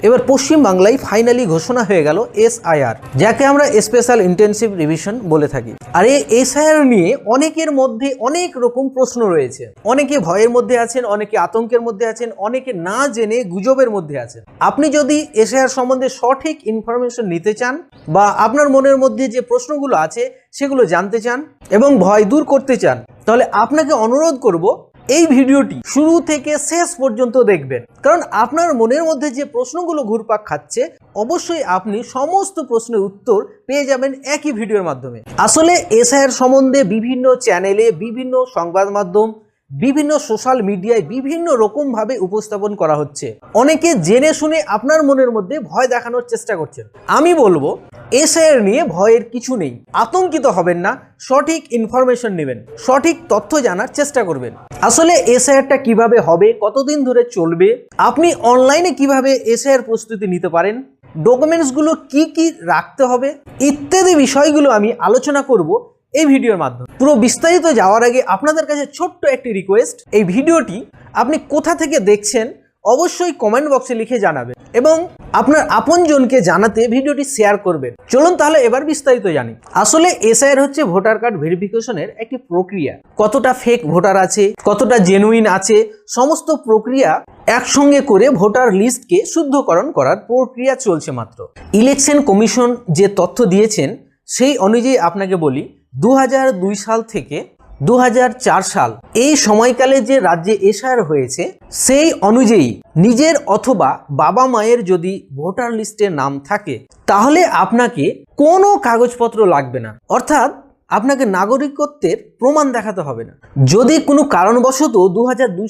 এবার পশ্চিম বাংলায় ফাইনালি ঘোষণা হয়ে গেল এসআইআর যাকে আমরা স্পেশাল ইন্টেনসিভ রিভিশন বলে থাকি। আর এই এসআইআর নিয়ে অনেকের মধ্যে অনেক রকম প্রশ্ন রয়েছে। অনেকে ভয়ের মধ্যে আছেন, অনেকে আতঙ্কের মধ্যে আছেন, অনেকে না জেনে গুজবের মধ্যে আছেন। আপনি যদি এসআইআর সম্বন্ধে সঠিক ইনফরমেশন নিতে চান বা আপনার মনের মধ্যে যে প্রশ্নগুলো আছে সেগুলো জানতে চান এবং ভয় দূর করতে চান, তাহলে আপনাকে অনুরোধ করব এই ভিডিওটি শুরু থেকে শেষ পর্যন্ত দেখবেন। কারণ আপনার মনের মধ্যে যে প্রশ্নগুলো ঘুরপাক খাচ্ছে, অবশ্যই আপনি সমস্ত প্রশ্নের উত্তর পেয়ে যাবেন একই ভিডিওর মাধ্যমে। আসলে এসআইয়ের সম্বন্ধে বিভিন্ন চ্যানেলে বিভিন্ন সংবাদ মাধ্যম, বিভিন্ন সোশ্যাল মিডিয়ায় বিভিন্ন রকমভাবে উপস্থাপন করা হচ্ছে। অনেকে জেনে শুনে আপনার মনের মধ্যে ভয় দেখানোর চেষ্টা করছেন। আমি বলব এসআইয়ের নিয়ে ভয়ের কিছু নেই। আতঙ্কিত হবেন না, সঠিক ইনফরমেশন নেবেন, সঠিক তথ্য জানার চেষ্টা করবেন। আসলে এসআইআরটা কীভাবে হবে, কতদিন ধরে চলবে, আপনি অনলাইনে কীভাবে এসআইআর প্রস্তুতি নিতে পারেন ডকুমেন্টসগুলো কি কি রাখতে হবে, ইত্যাদি বিষয়গুলো আমি আলোচনা করব এই ভিডিওর মাধ্যমে। পুরো বিস্তারিত যাওয়ার আগে আপনাদের কাছে ছোট্ট একটি রিকোয়েস্ট এই ভিডিওটি আপনি কোথা থেকে দেখছেন অবশ্যই কমেন্ট বক্সে লিখে জানাবেন এবং আপনার আপনজনকে জানাতে ভিডিওটি শেয়ার করবেন। চলুন তাহলে এবার বিস্তারিত জানি। আসলে এসআইআর হচ্ছে ভোটার কার্ড ভেরিফিকেশনের একটি প্রক্রিয়া। কতটা ফেক ভোটার আছে, কতটা জেনুইন আছে, সমস্ত প্রক্রিয়া একসঙ্গে করে ভোটার লিস্টকে শুদ্ধকরণ করার প্রক্রিয়া চলছে মাত্র। ইলেকশন কমিশন যে তথ্য দিয়েছেন, সেই অনুযায়ী আপনাকে বলি, দু হাজার দুই সাল থেকে দু হাজার চার সাল। এই সময়কালে যে রাজ্যে এসআর হয়েছে, সেই অনুযায়ী নিজের অথবা বাবা মায়ের যদি ভোটার লিস্টে নাম থাকে, তাহলে আপনাকে কোনো কাগজপত্র লাগবে না। অর্থাৎ আপনাকে নাগরিকত্বের প্রমাণ দেখাতে হবে না। যদি কোনো কারণবশত দু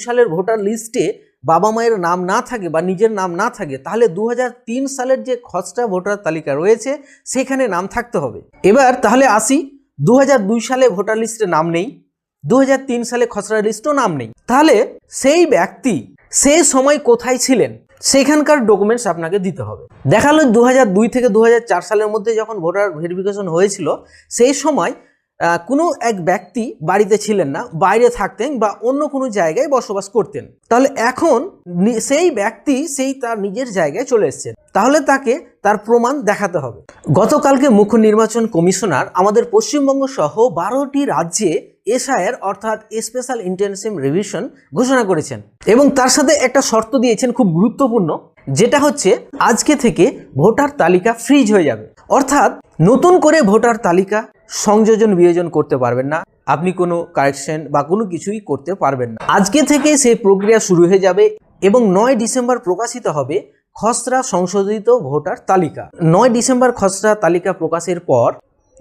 সালের ভোটার লিস্টে বাবা মায়ের নাম না থাকে বা নিজের নাম না থাকে, তাহলে দু হাজার তিন সালের যে খসড়া ভোটার তালিকা রয়েছে, সেখানে নাম থাকতে হবে। এবার তাহলে আসি দু হাজার দুই সালে ভোটার লিস্টে নাম নেই দু হাজার তিন সালে খসড়া লিস্টও নাম নেই। তাহলে সেই ব্যক্তি, সে সময় কোথায় ছিলেন, সেখানকার ডকুমেন্টস আপনাকে দিতে হবে। দেখাল দু থেকে দু হাজার চার সালের মধ্যে যখন ভোটার ভেরিফিকেশন হয়েছিল, সেই সময় কোনো এক ব্যক্তি বাড়িতে ছিলেন না, বাইরে থাকতেন বা অন্য কোনো জায়গায় বসবাস করতেন। তাহলে এখন সেই ব্যক্তি সেই তার নিজের জায়গায় চলে এসেছেন। তাহলে তাকে তার প্রমাণ দেখাতে হবে। গতকালকে মুখ্য নির্বাচন কমিশনার আমাদের পশ্চিমবঙ্গ সহ বারোটি রাজ্যে এসআইআর অর্থাৎ স্পেশাল ইন্টেনসিভ রিভিশন ঘোষণা করেছেন এবং তার সাথে একটা শর্ত দিয়েছেন খুব গুরুত্বপূর্ণ, যেটা হচ্ছে আজকে থেকে ভোটার তালিকা ফ্রিজ হয়ে যাবে। অর্থাৎ নতুন করে ভোটার তালিকা, সংযোজন, বিয়োজন করতে পারবেন না। আপনি কোনো কারেকশন বা কোনো কিছুই করতে পারবেন না। আজকে থেকে সেই প্রক্রিয়া শুরু হয়ে যাবে এবং নয় ডিসেম্বর প্রকাশিত হবে খসড়া সংশোধিত ভোটার তালিকা। নয় ডিসেম্বর খসড়া তালিকা প্রকাশের পর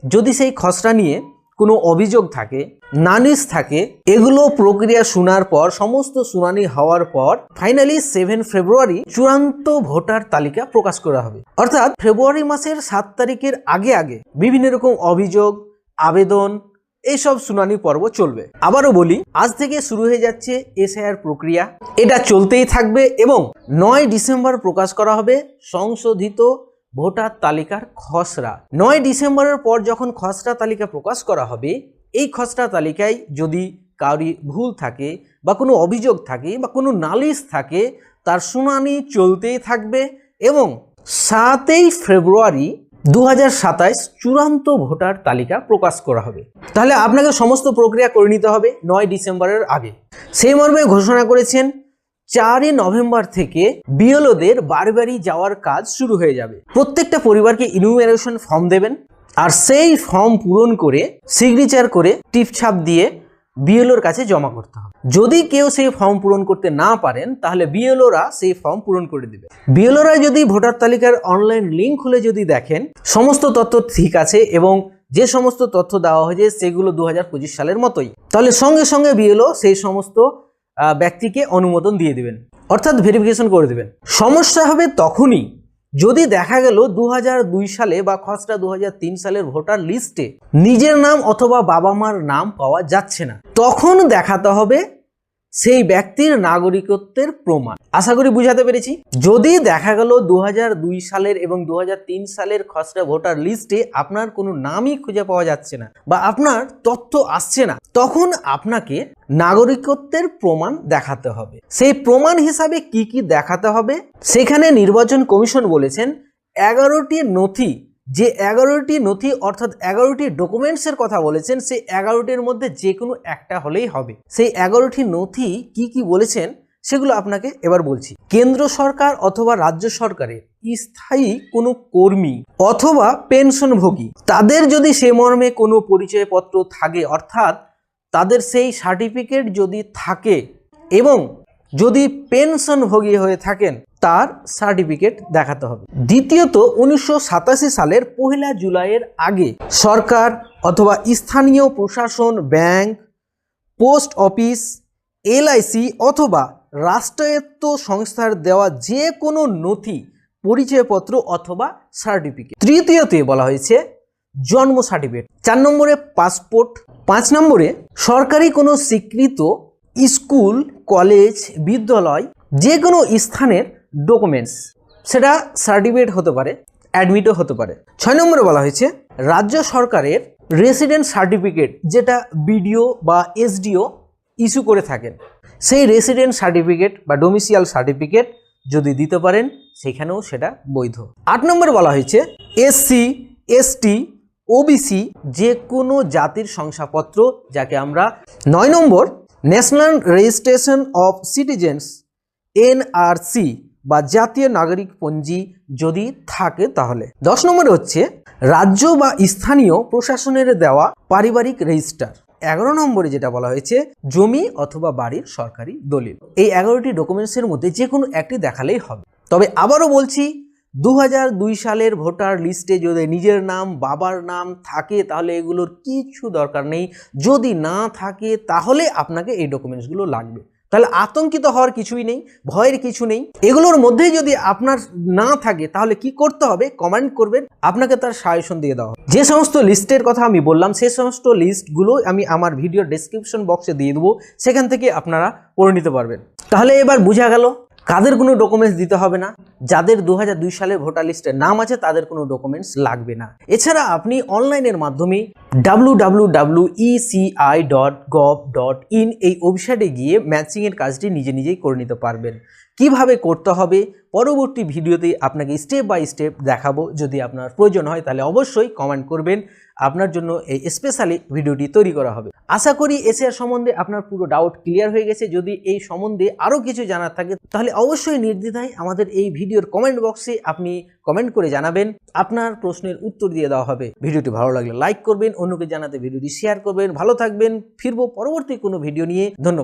যদি সেই খসড়া নিয়ে কোনো অভিযোগ থাকে, নালিশ থাকে, এগুলো প্রক্রিয়া শোনার পর, সমস্ত শুনানি হওয়ার পর ফাইনালি সেভেন ফেব্রুয়ারি চূড়ান্ত ভোটার তালিকা প্রকাশ করা হবে। অর্থাৎ ফেব্রুয়ারি মাসের সাত তারিখের আগে আগে বিভিন্ন রকম অভিযোগ, আবেদন, এইসব শুনানি পর্ব চলবে। আবারও বলি, আজ থেকে শুরু হয়ে যাচ্ছে এসআইআর প্রক্রিয়া। এটা চলতেই থাকবে এবং নয় ডিসেম্বর প্রকাশ করা হবে সংশোধিত ভোটার তালিকার খসড়া। নয় ডিসেম্বরের পর যখন খসড়া তালিকা প্রকাশ করা হবে, এই খসড়া তালিকায় যদি কারি ভুল থাকে বা কোনো অভিযোগ থাকে বা কোনো নালিশ থাকে, তার শুনানি চলতেই থাকবে এবং সাতই ফেব্রুয়ারি দু হাজার সাতাশ চূড়ান্ত ভোটার তালিকা প্রকাশ করা হবে। তাহলে আপনাকে সমস্ত প্রক্রিয়া করে নিতে হবে নয় ডিসেম্বরের আগে। সেই মর্মে ঘোষণা করেছেন চারই নভেম্বর থেকে বিএলওদের বাড়ি যাওয়ার কাজ শুরু হয়ে যাবে। প্রত্যেকটা পরিবারকে ইনুমিনেশন ফর্ম দেবেন আর সেই ফর্ম পূরণ করে সিগনেচার করে টিপছাপ দিয়ে বিএলওর কাছে জমা করতে হবে। যদি কেউ সেই ফর্ম পূরণ করতে না পারেন, তাহলে বিএলওরা সেই ফর্ম পূরণ করে দেবে। বিএলওরা যদি ভোটার তালিকার অনলাইন লিঙ্ক খুলে যদি দেখেন, সমস্ত তথ্য ঠিক আছে এবং যে সমস্ত তথ্য দেওয়া হয়েছে সেগুলো দু হাজার পঁচিশ সালের মতোই, তাহলে সঙ্গে সঙ্গে বিএলও সেই সমস্ত ব্যক্তিকে অনুমোদন দিয়ে দেবেন, অর্থাৎ ভেরিফিকেশন করে দেবেন। সমস্যা হবে তখনই যদি দেখা গেল দু হাজার দুই সালে বা খসড়া দু হাজার তিন সালের ভোটার লিস্টে নিজের নাম অথবা বাবা মার নাম পাওয়া যাচ্ছে না, তখন দেখাতে হবে সেই ব্যক্তির নাগরিকত্বের প্রমাণ। আশা করি বুঝাতে পেরেছি। যদি দেখা গেল দু হাজার দুই সালের এবং দু হাজার তিন সালের খসড়া ভোটার লিস্টে আপনার কোনো নামই খুঁজে পাওয়া যাচ্ছে না বা আপনার তথ্য আসছে না, তখন আপনাকে নাগরিকত্বের প্রমাণ দেখাতে হবে। সেই প্রমাণ হিসাবে কি কি দেখাতে হবে? সেখানে নির্বাচন কমিশন বলেছেন, এগারোটি নথি যে এগারোটি নথি অর্থাৎ এগারোটি ডকুমেন্টসের কথা বলেছেন, সেই এগারোটির মধ্যে যে কোনো একটা হলেই হবে। সেই এগারোটি নথি কি কি বলেছেন, সেগুলো আপনাকে এবার বলছি। কেন্দ্র সরকার অথবা রাজ্য সরকারের স্থায়ী কোনো কর্মী অথবা পেনশনভোগী, তাদের যদি সে মর্মে কোনো পরিচয়পত্র থাকে, অর্থাৎ তাদের সেই সার্টিফিকেট যদি থাকে এবং যদি পেনশনভোগী হয়ে থাকেন, তার সার্টিফিকেট দেখাতে হবে। দ্বিতীয়ত, উনিশশো সাতাশি সালের পহেলা জুলাইয়ের আগে সরকার অথবা স্থানীয় প্রশাসন, ব্যাংক, পোস্ট অফিস, এলআইসি অথবা রাষ্ট্রায়ত্ত সংস্থার দেওয়া যে কোনো নথি, পরিচয়পত্র অথবা সার্টিফিকেট। তৃতীয়তে বলা হয়েছে, জন্ম সার্টিফিকেট। চার নম্বরে পাসপোর্ট। পাঁচ নম্বরে, সরকারি কোনো স্বীকৃত স্কুল কলেজ, বিদ্যালয় যে কোনো স্থানের ডকুমেন্টস সেটা সার্টিফিকেট হতে পারে অ্যাডমিটও হতে পারে। ছয় নম্বরে বলা হয়েছে, রাজ্য সরকারের রেসিডেন্ট সার্টিফিকেট যেটা বিডিও বা এসডিও ইস্যু করে থাকেন। সেই রেসিডেন্ট সার্টিফিকেট বা ডোমিসিয়াল সার্টিফিকেট যদি দিতে পারেন, সেখানেও সেটা বৈধ। আট নম্বরে বলা হয়েছে, এসসি, এসটি, ওবিসি যে কোনো জাতির শংসাপত্র, যাকে আমরা নয় নম্বর national registration of citizens NRC বা জাতীয় নাগরিক পঞ্জি যদি থাকে তাহলে। দশ নম্বরে হচ্ছে, রাজ্য বা স্থানীয় প্রশাসনের দেওয়া পারিবারিক রেজিস্টার। এগারো নম্বরে যেটা বলা হয়েছে, জমি অথবা বাড়ির সরকারি দলিল। এই এগারোটি ডকুমেন্টসের মধ্যে যে কোনো একটি দেখালেই হবে। তবে আবারও বলছি দু সালের ভোটার লিস্টে যদি নিজের নাম, বাবার নাম থাকে, তাহলে এগুলোর কিছু দরকার নেই। যদি না থাকে, তাহলে আপনাকে এই ডকুমেন্টসগুলো লাগবে। তাহলে আতঙ্কিত হওয়ার কিছুই নেই, ভয়ের কিছু নেই। এগুলোর মধ্যেই যদি আপনার না থাকে, তাহলে কি করতে হবে? কমেন্ট করবেন, আপনাকে তার সাজেশন দিয়ে দেওয়া যে সমস্ত লিস্টের কথা আমি বললাম, সে সমস্ত লিস্টগুলো আমি আমার ভিডিও ডেসক্রিপশন বক্সে দিয়ে দেবো। সেখান থেকে আপনারা পড়ে নিতে পারবেন। তাহলে এবার বোঝা গেল কাদের কোনো ডকুমেন্টস দিতে হবে না? যাদের দু সালের ভোটার লিস্টে নাম আছে, তাদের কোনো ডকুমেন্টস লাগবে না। এছাড়া আপনি অনলাইনের মাধ্যমে W ECI dot dot in এই ওয়েবসাইটে গিয়ে ম্যাচিংয়ের কাজটি নিজে নিজেই করে নিতে পারবেন। কীভাবে করতে হবে? পরবর্তী ভিডিওতে আপনাকে স্টেপ বাই স্টেপ দেখাবো। যদি আপনার প্রয়োজন হয়, তাহলে অবশ্যই কমেন্ট করবেন। আপনার জন্য এই স্পেশালি ভিডিওটি তৈরি করা হবে। আশা করি এশিয়ার সম্বন্ধে আপনার পুরো ডাউট ক্লিয়ার হয়ে গেছে। যদি এই সম্বন্ধে আরও কিছু জানার থাকে, তাহলে অবশ্যই নির্দ্বিধায় আমাদের এই ভিডিওর কমেন্ট বক্সে আপনি কমেন্ট করে জানাবেন। আপনার প্রশ্নের উত্তর দিয়ে দেওয়া হবে। ভিডিওটি ভালো লাগলে লাইক করবেন, অন্যকে জানাতে ভিডিওটি শেয়ার করবেন। ভালো থাকবেন, ফিরবো পরবর্তী কোনো ভিডিও নিয়ে। ধন্যবাদ।